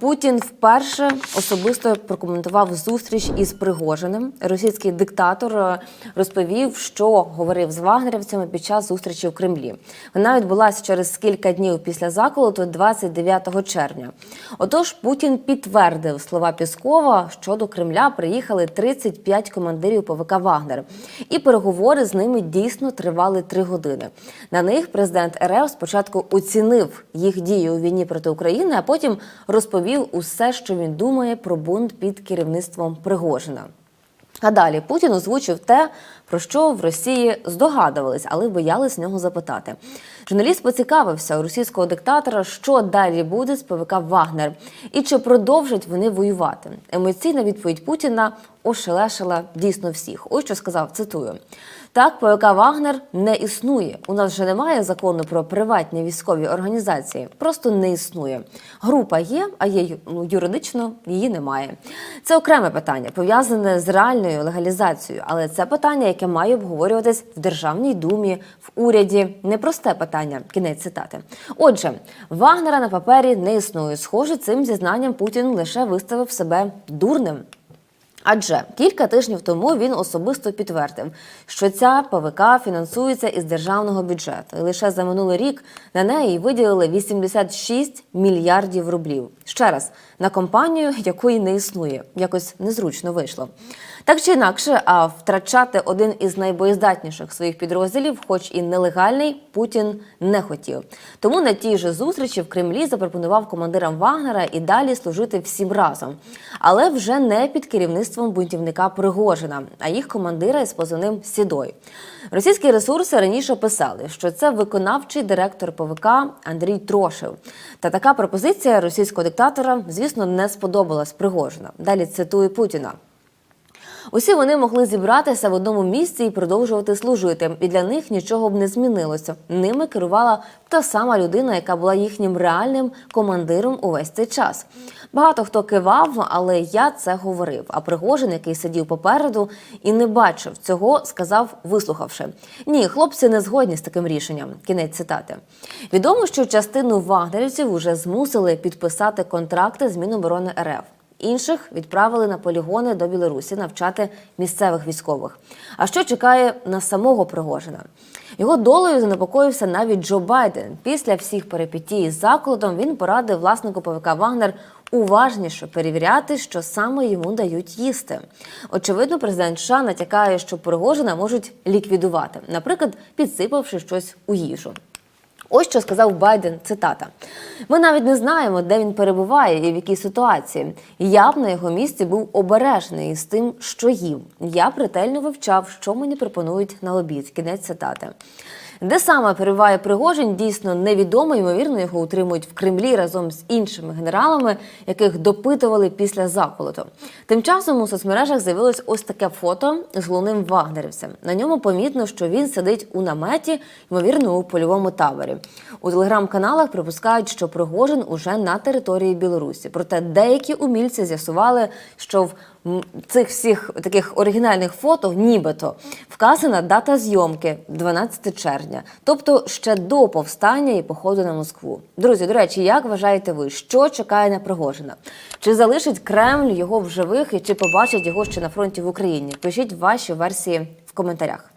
Путін вперше особисто прокоментував зустріч із Пригожиним. Російський диктатор е, розповів, що говорив з вагнерівцями під час зустрічі в Кремлі. Вона відбулася через кілька днів після заколоту, 29 червня. Отож, Путін підтвердив слова Піскова, що до Кремля приїхали 35 командирів ПВК Вагнер, і переговори з ними дійсно тривали три години. На них президент РФ спочатку оцінив їх дії у війні проти України, а потім розповів усе, що він думає про бунт під керівництвом Пригожина. А далі Путін озвучив те, про що в Росії здогадувались, але боялись нього запитати. Журналіст поцікавився у російського диктатора, що далі буде з ПВК Вагнер і чи продовжать вони воювати. Емоційна відповідь Путіна ошелешила дійсно всіх. Ось що сказав, цитую. Так, ПВК Вагнер не існує. У нас вже немає закону про приватні військові організації. Просто не існує. Група є, а є ну, юридично її немає. Це окреме питання, пов'язане з реальною легалізацією, але це питання, яке має обговорюватись в Державній думі, в уряді. Непросте питання. Кінець цитати. Отже, Вагнера на папері не існує. Схоже, цим зізнанням Путін лише виставив себе дурним. Адже кілька тижнів тому він особисто підтвердив, що ця ПВК фінансується із державного бюджету. І лише за минулий рік на неї виділили 86 мільярдів рублів. Ще раз на компанію, якої не існує, якось незручно вийшло. Так чи інакше, а втрачати один із найбоєздатніших своїх підрозділів, хоч і нелегальний, Путін не хотів. Тому на тій же зустрічі в Кремлі запропонував командирам Вагнера і далі служити всім разом, але вже не під керівництвом бунтівника Пригожина, а їх командира із позивним Сідой. Російські ресурси раніше писали, що це виконавчий директор ПВК Андрій Трошев. Та така пропозиція російського диктатора, звісно, не сподобалась Пригожина. Далі цитую Путіна. Усі вони могли зібратися в одному місці і продовжувати служити. І для них нічого б не змінилося. Ними керувала та сама людина, яка була їхнім реальним командиром увесь цей час. Багато хто кивав, але я це говорив. А Пригожин, який сидів попереду і не бачив цього, сказав, вислухавши: ні, хлопці не згодні з таким рішенням. Кінець цитати. Відомо, що частину вагнерівців вже змусили підписати контракти з Міноборони РФ. Інших відправили на полігони до Білорусі навчати місцевих військових. А що чекає на самого Пригожина? Його долею занепокоївся навіть Джо Байден. Після всіх перипетій з закладом він порадив власнику ПВК Вагнер уважніше перевіряти, що саме йому дають їсти. Очевидно, президент США натякає, що Пригожина можуть ліквідувати, наприклад, підсипавши щось у їжу. Ось що сказав Байден. Цитата: ми навіть не знаємо, де він перебуває і в якій ситуації. Я б на його місці був обережний з тим, що їв. Я прительно вивчав, що мені пропонують на обід. Кінець цитати. Де саме перебуває Пригожин, дійсно невідомо. Ймовірно, його утримують в Кремлі разом з іншими генералами, яких допитували після заколоту. Тим часом у соцмережах з'явилось ось таке фото з головним вагнерівцем. На ньому помітно, що він сидить у наметі, ймовірно, у польовому таборі. У телеграм-каналах припускають, що Пригожин уже на території Білорусі. Проте деякі умільці з'ясували, що в цих всіх таких оригінальних фото, нібито вказана дата зйомки 12 червня, тобто ще до повстання і походу на Москву. Друзі, до речі, як вважаєте ви, що чекає на Пригожина? Чи залишить Кремль його в живих і чи побачить його ще на фронті в Україні? Пишіть ваші версії в коментарях.